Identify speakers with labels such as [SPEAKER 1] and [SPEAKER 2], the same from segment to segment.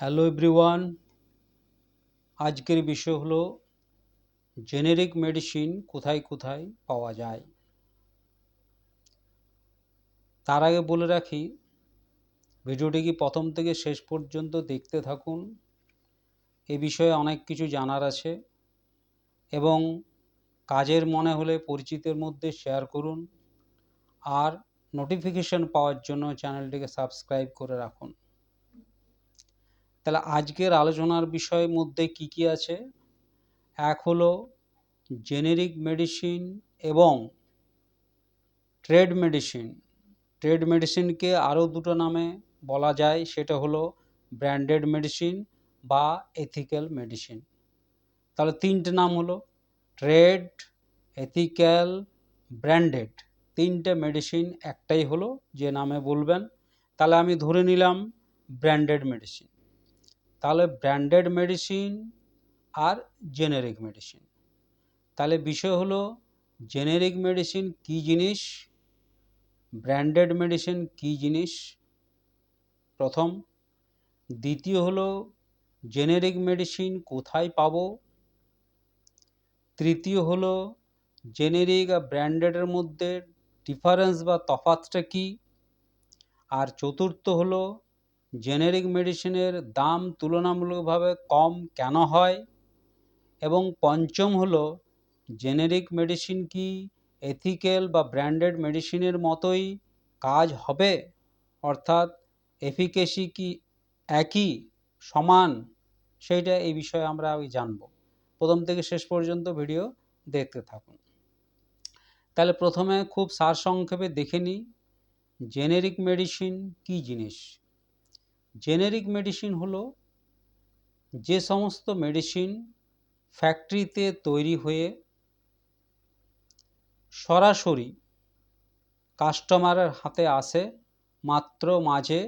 [SPEAKER 1] Hello everyone. আজকের বিষয় হলো, জেনেরিক মেডিসিন কোথায় কোথায় পাওয়া যায়? তার আগে বলে রাখি ভিডিওটিকে প্রথম থেকে শেষ পর্যন্ত দেখতে থাকুন। এ বিষয়ে অনেক কিছু জানার আছে এবং কাজের মনে হলে পরিচিতের মধ্যে শেয়ার করুন। আর নোটিফিকেশন পাওয়ার জন্য চ্যানেলটিকে সাবস্ক্রাইব করে রাখুন। তাহলে আজকের আলোচনার বিষয়ের মধ্যে কি কি আছে? এক হলো জেনেরিক মেডিসিন এবং ট্রেড মেডিসিন ট্রেড মেডিসিনকে আরও দুটো নামে বলা যায়, সেটা হলো ব্র্যান্ডেড মেডিসিন বা এথিক্যাল মেডিসিন তাহলে তিনটে নাম হলো ট্রেড এথিক্যাল ব্র্যান্ডেড তিনটে মেডিসিন একটাই হলো, যে নামে বলবেন। তাহলে আমি ধরে নিলাম ব্র্যান্ডেড মেডিসিন তাহলে ব্র্যান্ডেড মেডিসিন আর জেনেরিক মেডিসিন। তাহলে বিষয় হলো, জেনেরিক মেডিসিন কী জিনিস? ব্র্যান্ডেড মেডিসিন কী জিনিস? প্রথম। দ্বিতীয় হলো, জেনেরিক মেডিসিন কোথায় পাবো? তৃতীয় হলো, জেনেরিক আর ব্র্যান্ডেডের মধ্যে ডিফারেন্স বা তফাতটা কী? আর চতুর্থ হলো জেনেরিক মেডিসিনের দাম তুলনামূলকভাবে কম কেন হয়? এবং পঞ্চম হলো, জেনেরিক মেডিসিন কি এথিক্যাল বা ব্র্যান্ডেড মেডিসিনের মতোই কাজ হবে? অর্থাৎ এফিকেসি কি একই, সমান? সেইটা এই বিষয়ে আমরা ওই জানব। প্রথম থেকে শেষ পর্যন্ত ভিডিও দেখতে থাকুন। তাহলে প্রথমে খুব সারসংক্ষেপে দেখে নিই, জেনেরিক মেডিসিন কি জিনিস? জেনেরিক মেডিসিন হলো যে সমস্ত মেডিসিন ফ্যাক্টরিতে তৈরি হয়ে সরাসরি কাস্টমারের হাতে আসে, মাত্র মাঝে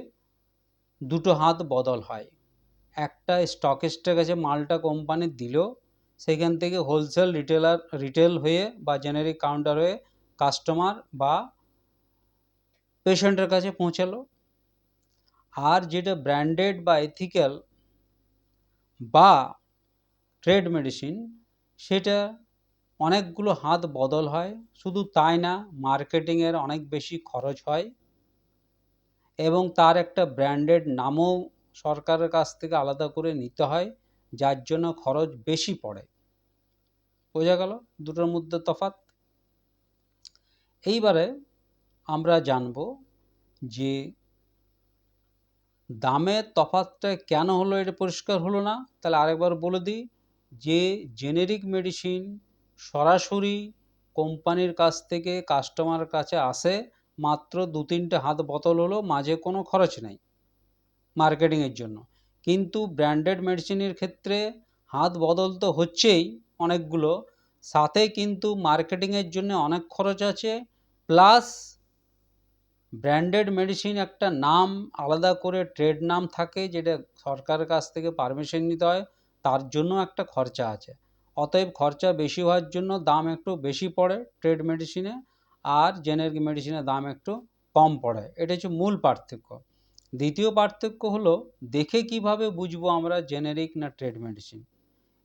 [SPEAKER 1] দুটো হাত বদল হয়। একটা স্টকিস্টের কাছে মালটা কোম্পানি দিল, সেখান থেকে হোলসেল রিটেলার রিটেল হয়ে বা জেনারিক কাউন্টার হয়ে কাস্টমার বা পেশেন্টের কাছে পৌঁছালো। আর যেটা ব্র্যান্ডেড বা এথিক্যাল বা ট্রেড মেডিসিন সেটা অনেকগুলো হাত বদল হয়। শুধু তাই না মার্কেটিংয়ের অনেক বেশি খরচ হয় এবং তার একটা ব্র্যান্ডেড নামও সরকারের কাছ থেকে আলাদা করে নিতে হয়, যার জন্য খরচ বেশি পড়ে। বোঝা গেল দুটোর মধ্যে তফাৎ? এইবারে আমরা জানব যে দামের তফাৎটা কেন হলো এটা পরিষ্কার হলো না? তাহলে আরেকবার বলে দিই, যে জেনেরিক মেডিসিন সরাসরি কোম্পানির কাছ থেকে কাস্টমার কাছে আসে, মাত্র দু তিনটে হাত বোতল হলো, মাঝে কোনো খরচ নেই মার্কেটিংয়ের জন্য। কিন্তু ব্র্যান্ডেড মেডিসিনের ক্ষেত্রে হাত বদল তো হচ্ছেই অনেকগুলো, সাথে কিন্তু মার্কেটিংয়ের জন্য অনেক খরচ আছে প্লাস ব্র্যান্ডেড মেডিসিন একটা নাম আলাদা করে ট্রেড নাম থাকে যেটা সরকারের কাছ থেকে পারমিশন নিতে হয়, তার জন্য একটা খরচা আছে। অতএব খরচা বেশি হওয়ার জন্য দাম একটু বেশি পড়ে ট্রেড মেডিসিনে আর জেনেরিক মেডিসিনের দাম একটু কম পড়ে। এটা হচ্ছে মূল পার্থক্য। দ্বিতীয় পার্থক্য হলো, দেখে কীভাবে বুঝব আমরা জেনেরিক না ট্রেড মেডিসিন?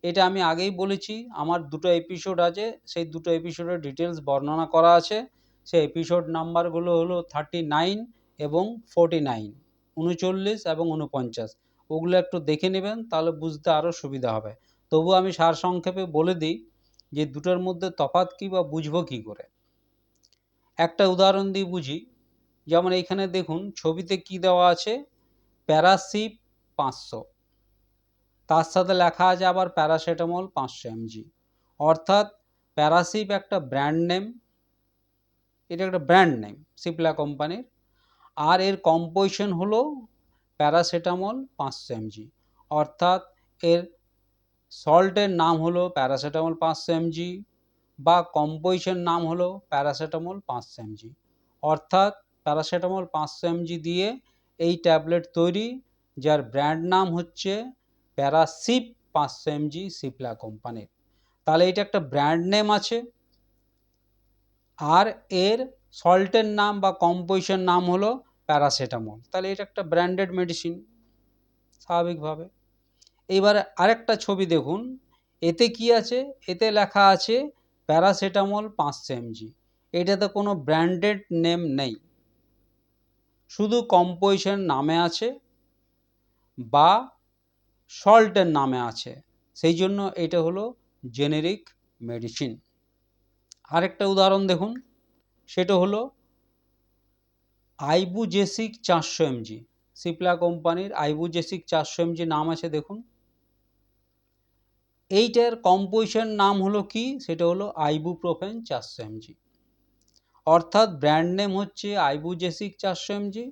[SPEAKER 1] এটা আমি আগেই বলেছি, আমার দুটো এপিসোড আছে, সেই দুটো এপিসোডের ডিটেলস বর্ণনা করা আছে। সেই এপিসোড নাম্বারগুলো হলো থার্টি নাইন এবং ফোরটি নাইন উনচল্লিশ এবং উনপঞ্চাশ। ওগুলো একটু দেখে নেবেন, তাহলে বুঝতে আরও সুবিধা হবে। তবু আমি সারসংক্ষেপে বলে দিই যে দুটোর মধ্যে তফাৎ কী বা বুঝব কী করে? একটা উদাহরণ দিয়ে বুঝি, যেমন এইখানে দেখুন, ছবিতে কি দেওয়া আছে? প্যারাসিপ পাঁচশো। তার সাথে লেখা আছে আবার প্যারাসিটামল পাঁচশো এমজি। অর্থাৎ প্যারাসিপ একটা ব্র্যান্ড নেম এটা একটা ব্র্যান্ড নেম সিপলা কোম্পানির। আর এর কম্পোজিশন হলো প্যারাসিটামল পাঁচশো এমজি। অর্থাৎ এর সল্টের নাম হলো প্যারাসিটামল পাঁচশো এমজি বা কম্পোজিশন নাম হলো প্যারাসিটামল পাঁচশো এমজি। অর্থাৎ প্যারাসিটামল পাঁচশো এমজি দিয়ে এই ট্যাবলেট তৈরি, যার ব্র্যান্ড নাম হচ্ছে প্যারাসিপ পাঁচশো এমজি সিপলা কোম্পানির। তাহলে এটা একটা ব্র্যান্ড নেম আছে। আর এর সল্টের নাম বা কম্পোজিশন নাম হলো প্যারাসিটামল। তাহলে এটা একটা ব্র্যান্ডেড মেডিসিন, স্বাভাবিকভাবে। এইবারে আরেকটা ছবি দেখুন। এতে কি আছে? এতে লেখা আছে প্যারাসিটামল পাঁচশো এমজি। এটাতে কোনো ব্র্যান্ডেড নেম নেই। শুধু কম্পোজিশন নামে আছে বা সল্টের নামে আছে। সেই জন্য এটা হলো জেনেরিক মেডিসিন। আরেকটা উদাহরণ দেখুন। সেটা হলো আইবুজেসিক চারশো এমজি। সিপলা কোম্পানির আইবুজেসিক চারশো এমজি নাম আছে দেখুন। এইটার কম্পোজিশন নাম হলো কি? সেটা হলো আইবুপ্রোফেন চারশো এমজি। অর্থাৎ ব্র্যান্ড নেম হচ্ছে আইবুজেসিক চারশো এমজি।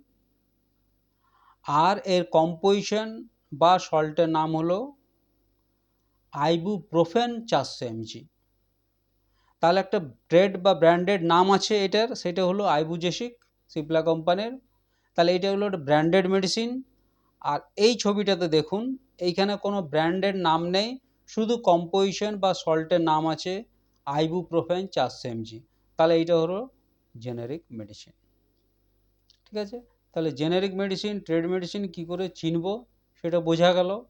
[SPEAKER 1] আর এর কম্পোজিশন বা সল্টের নাম হলো আইবুপ্রোফেন চারশো এমজি। তাহলে একটা ট্রেড বা ব্র্যান্ডেড নাম আছে এটার, সেটা হলো আইবুজেসিক সিপলা কোম্পানির। তাহলে এটা হলো ব্র্যান্ডেড মেডিসিন। আর এই ছবিটাতে দেখুন, এইখানে কোনো ব্র্যান্ডের নাম নেই, শুধু কম্পোজিশন বা সল্টের নাম আছে, আইবুপ্রোফেন চারশো এমজি। তাহলে এইটা হলো জেনারিক মেডিসিন। ঠিক আছে? তাহলে জেনারিক মেডিসিন, ট্রেড মেডিসিন কি করে চিনব, সেটা বোঝা গেল।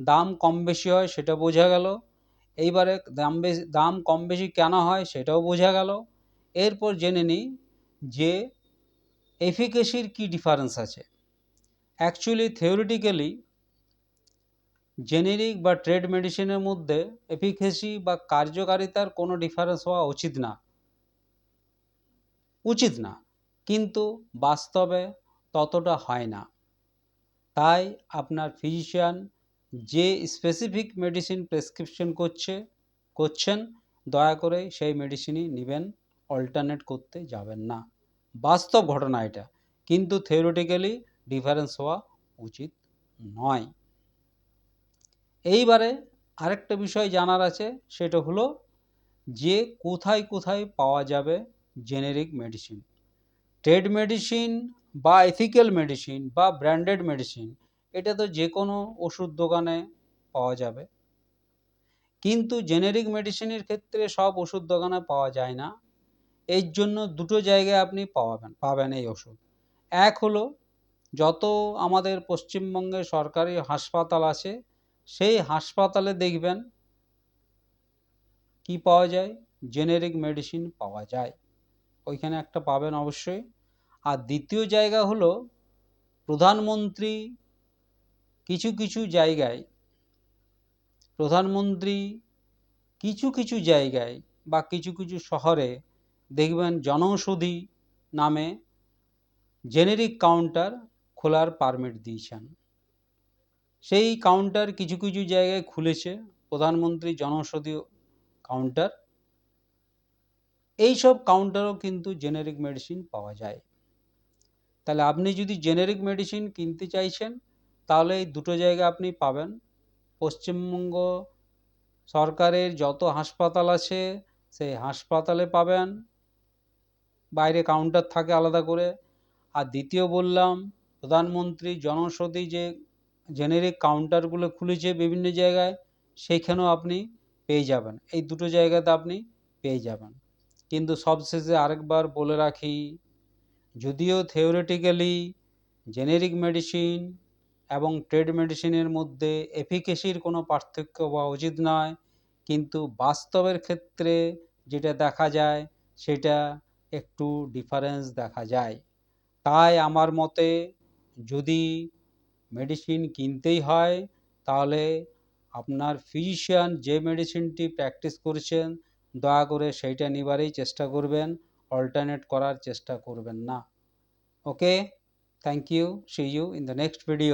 [SPEAKER 1] দাম কম বেশি হয়, সেটা বোঝা গেল। এইবারে দাম বেশি, দাম কম বেশি কেন হয় সেটাও বোঝা গেল। এরপর জেনে নিই যে এফিকেসির কি ডিফারেন্স আছে। অ্যাকচুয়ালি থিওরিটিক্যালি জেনেরিক বা ট্রেড মেডিসিনের মধ্যে এফিকেসি বা কার্যকারিতার কোনো ডিফারেন্স হওয়া উচিত না। উচিত না, কিন্তু বাস্তবে ততটা হয় না। তাই আপনার ফিজিশিয়ান যে স্পেসিফিক মেডিসিন প্রেসক্রিপশন করছে, করছেন, দয়া করে সেই মেডিসিনই নেবেন অল্টারনেট করতে যাবেন না। বাস্তব ঘটনা এটা। কিন্তু থিওরিটিক্যালি ডিফারেন্স হওয়া উচিত নয়। এইবারে আরেকটা বিষয় জানার আছে, সেটা হলো যে কোথায় কোথায় পাওয়া যাবে জেনেরিক মেডিসিন ট্রেড মেডিসিন বা এথিক্যাল মেডিসিন বা ব্র্যান্ডেড মেডিসিন এটা তো যে কোনো ওষুধ দোকানে পাওয়া যাবে। কিন্তু জেনেরিক মেডিসিনের ক্ষেত্রে সব ওষুধ দোকানে পাওয়া যায় না। এর জন্য দুটো জায়গায় আপনি পাওয়াবেন, পাবেন এই ওষুধ। এক হলো, যত আমাদের পশ্চিমবঙ্গে সরকারি হাসপাতাল আছে, সেই হাসপাতালে দেখবেন কি পাওয়া যায়? জেনেরিক মেডিসিন পাওয়া যায়। ওইখানে একটা পাবেন অবশ্যই। আর দ্বিতীয় জায়গা হলো, প্রধানমন্ত্রী কিছু কিছু জায়গায় প্রধানমন্ত্রী কিছু কিছু জায়গায় বা কিছু কিছু শহরে দেখবেন জনৌষধি নামে জেনেরিক কাউন্টার খোলার পারমিট দিয়েছেন। সেই কাউন্টার কিছু কিছু জায়গায় খুলেছে প্রধানমন্ত্রী জনৌষধি কাউন্টার এই সব কাউন্টারও কিন্তু জেনেরিক মেডিসিন পাওয়া যায়। তাহলে আপনি যদি জেনেরিক মেডিসিন কিনতে চাইছেন তাহলে এই দুটো জায়গা আপনি পাবেন। পশ্চিমবঙ্গ সরকারের যত হাসপাতাল আছে, সেই হাসপাতালে পাবেন। বাইরে কাউন্টার থাকে আলাদা করে। আর দ্বিতীয় বললাম, প্রধানমন্ত্রী জনৌষধি যে জেনেরিক কাউন্টারগুলো খুলেছে বিভিন্ন জায়গায়, সেইখানেও আপনি পেয়ে যাবেন। এই দুটো জায়গাতে আপনি পেয়ে যাবেন। কিন্তু সবশেষে আরেকবার বলে রাখি, যদিও থিওরিটিক্যালি জেনেরিক মেডিসিন এবং ট্রেড মেডিসিনের মধ্যে এফিকেসির কোনো পার্থক্য হওয়া উচিত নয়। কিন্তু বাস্তবের ক্ষেত্রে যেটা দেখা যায়, সেটা একটু ডিফারেন্স দেখা যায়। তাই আমার মতে যদি মেডিসিন কিনতেই হয়, তাহলে আপনার ফিজিশিয়ান যে মেডিসিনটি প্র্যাকটিস করছেন, দয়া করে সেইটা নেবারই চেষ্টা করবেন অল্টারনেট করার চেষ্টা করবেন না। Okay thank you see you in the next video